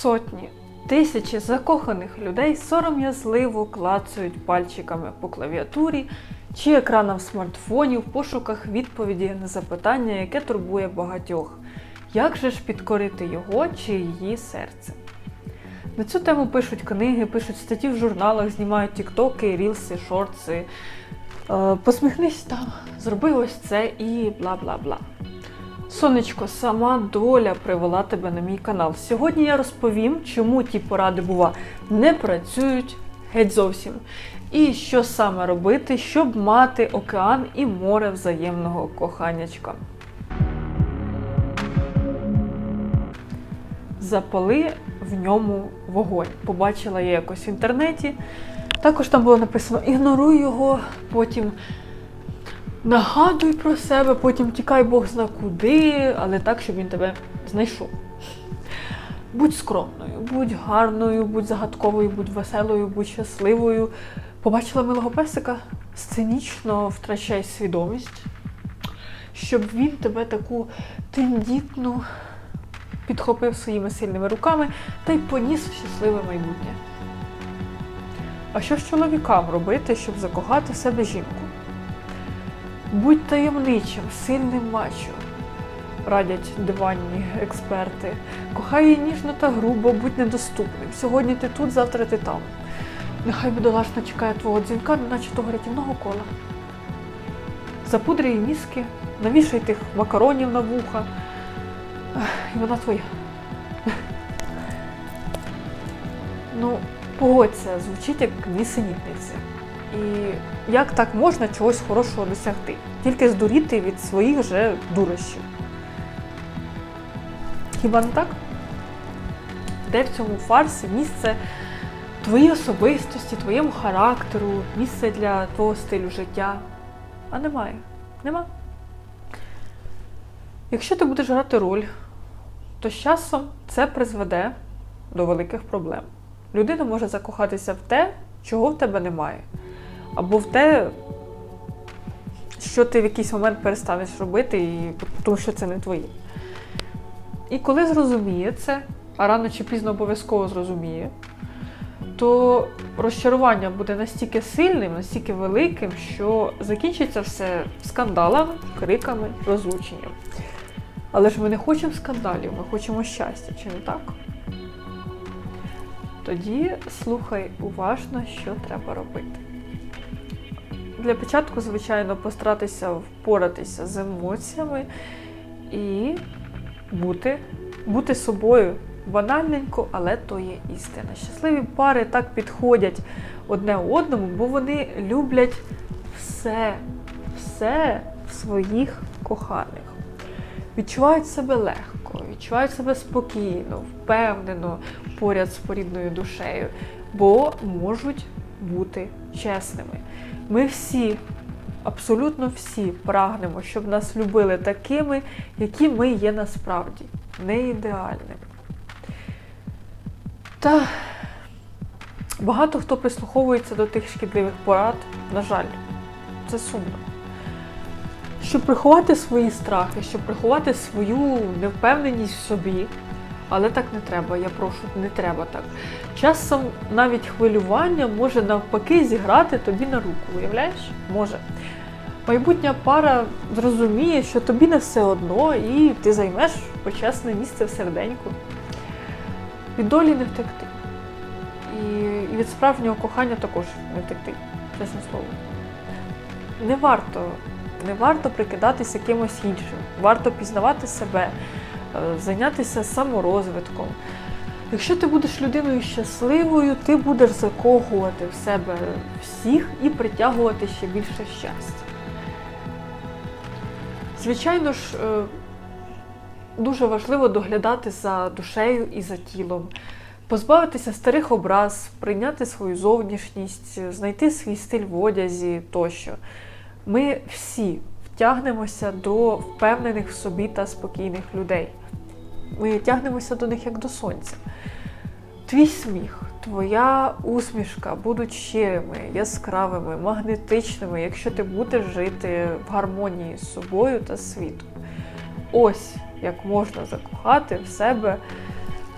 Сотні, тисячі закоханих людей сором'язливо клацають пальчиками по клавіатурі чи екранам смартфонів в пошуках відповіді на запитання, яке турбує багатьох. Як же ж підкорити його чи її серце? На цю тему пишуть книги, пишуть статті в журналах, знімають тіктоки, рілси, шорти. Е, посміхнись там, зроби ось це і бла бла бла. Сонечко, сама доля привела тебе на мій канал. Сьогодні я розповім, чому ті поради, бува, не працюють геть зовсім. І що саме робити, щоб мати океан і море взаємного коханячка. Запали в ньому вогонь. Побачила я якось в інтернеті. Також там було написано: ігноруй його, потім нагадуй про себе, потім тікай Бог зна куди, але так, щоб він тебе знайшов. Будь скромною, будь гарною, будь загадковою, будь веселою, будь щасливою. Побачила милого песика, сценічно втрачай свідомість, щоб він тебе таку тендітну підхопив своїми сильними руками та й поніс в щасливе майбутнє. А що ж чоловікам робити, щоб закохати в себе жінку? Будь таємничим, сильним мачо, радять диванні експерти. Кохай її ніжно та грубо, будь недоступним. Сьогодні ти тут, завтра ти там. Нехай бідолашна чекає твого дзвінка, наче того рятівного кола. Запудри її мізки, навішай тих макаронів на вуха. І вона твоя. Ну, погодься, звучить як нісенітниця. І як так можна чогось хорошого досягти? Тільки здуріти від своїх же дурощів. Хіба не так? Де в цьому фарсі місце твоїй особистості, твоєму характеру, місце для твого стилю життя? А немає. Нема. Якщо ти будеш грати роль, то з часом це призведе до великих проблем. Людина може закохатися в те, чого в тебе немає, або в те, що ти в якийсь момент перестанеш робити, і, тому що це не твоє. І коли зрозуміє це, а рано чи пізно обов'язково зрозуміє, то розчарування буде настільки сильним, настільки великим, що закінчиться все скандалами, криками, розлученням. Але ж ми не хочемо скандалів, ми хочемо щастя, чи не так? Тоді слухай уважно, що треба робити. Для початку, звичайно, постаратися впоратися з емоціями і бути, бути собою. Банальненько, але то є істина. Щасливі пари так підходять одне одному, бо вони люблять все, все своїх коханих. Відчувають себе легко, відчувають себе спокійно, впевнено поряд з порідною душею, бо можуть бути чесними. Ми всі, абсолютно всі, прагнемо, щоб нас любили такими, які ми є насправді, не ідеальними. Та багато хто прислуховується до тих шкідливих порад, на жаль, це сумно. Щоб приховати свої страхи, щоб приховати свою невпевненість в собі. Але так не треба, я прошу, не треба так. Часом навіть хвилювання може навпаки зіграти тобі на руку, уявляєш? Може. Майбутня пара зрозуміє, що тобі не все одно, і ти займеш почесне місце в серденьку. Від долі не втекти. І, від справжнього кохання також не втекти, чесне слово. Не варто, не варто прикидатися кимось іншим. Варто пізнавати себе, зайнятися саморозвитком. Якщо ти будеш людиною щасливою, ти будеш закохувати в себе всіх і притягувати ще більше щастя. Звичайно ж, е, дуже важливо доглядати за душею і за тілом, позбавитися старих образ, прийняти свою зовнішність, знайти свій стиль в одязі тощо. Ми всі втягнемося до впевнених в собі та спокійних людей. Ми тягнемося до них як до сонця. Твій сміх, твоя усмішка будуть щирими, яскравими, магнетичними, якщо ти будеш жити в гармонії з собою та світом. Ось як можна закохати в себе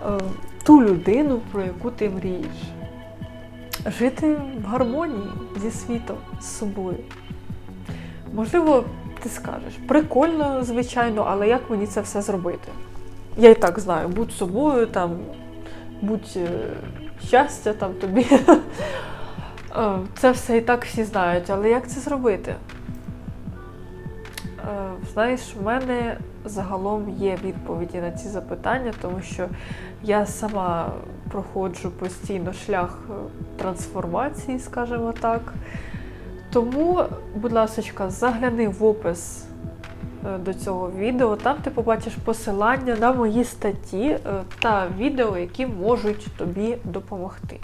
е, ту людину, про яку ти мрієш. Жити в гармонії зі світом, з собою. Можливо, ти скажеш, прикольно, звичайно, але як мені це все зробити? Я і так знаю, будь собою, там, будь е, щастя там тобі. Е, Це все і так всі знають, але як це зробити? Е, Знаєш, в мене загалом є відповіді на ці запитання, тому що я сама проходжу постійно шлях трансформації, скажімо так. Тому, будь ласка, загляни в опис до цього відео. Там ти побачиш посилання на мої статті е, та відео, які можуть тобі допомогти.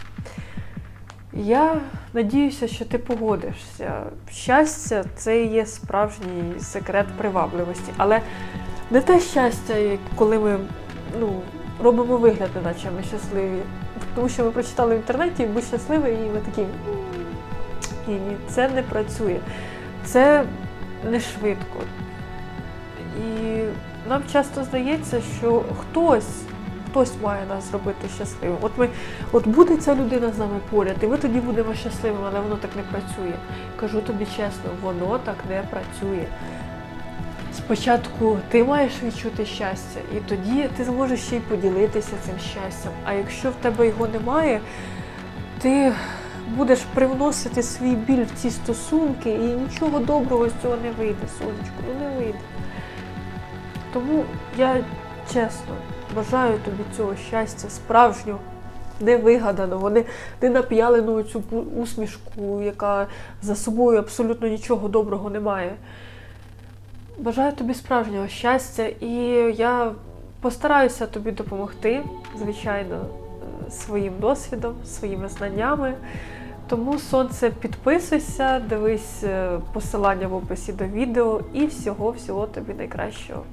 Я надіюся, що ти погодишся. Щастя це є справжній секрет привабливості. Але не те щастя, коли ми ну, робимо вигляд, наче ми щасливі. Тому що ми прочитали в інтернеті, будь щасливий, і ми такі. «М, Ні, ні, це не працює. Це не швидко. І нам часто здається, що хтось, хтось має нас зробити щасливим. От ми, от буде ця людина з нами поряд, і ми тоді будемо щасливими, але воно так не працює. Кажу тобі чесно, воно так не працює. Спочатку ти маєш відчути щастя, і тоді ти зможеш ще й поділитися цим щастям. А якщо в тебе його немає, ти будеш привносити свій біль в ці стосунки, і нічого доброго з цього не вийде, сонечко, ну не вийде. Тому я чесно бажаю тобі цього щастя справжнього, не вигаданого, не, нап'яленого цю усмішку, яка за собою абсолютно нічого доброго не має. Бажаю тобі справжнього щастя, і я постараюся тобі допомогти, звичайно, е, своїм досвідом, своїми знаннями. Тому сонце підписуйся, дивись е, посилання в описі до відео і всього-всього тобі найкращого.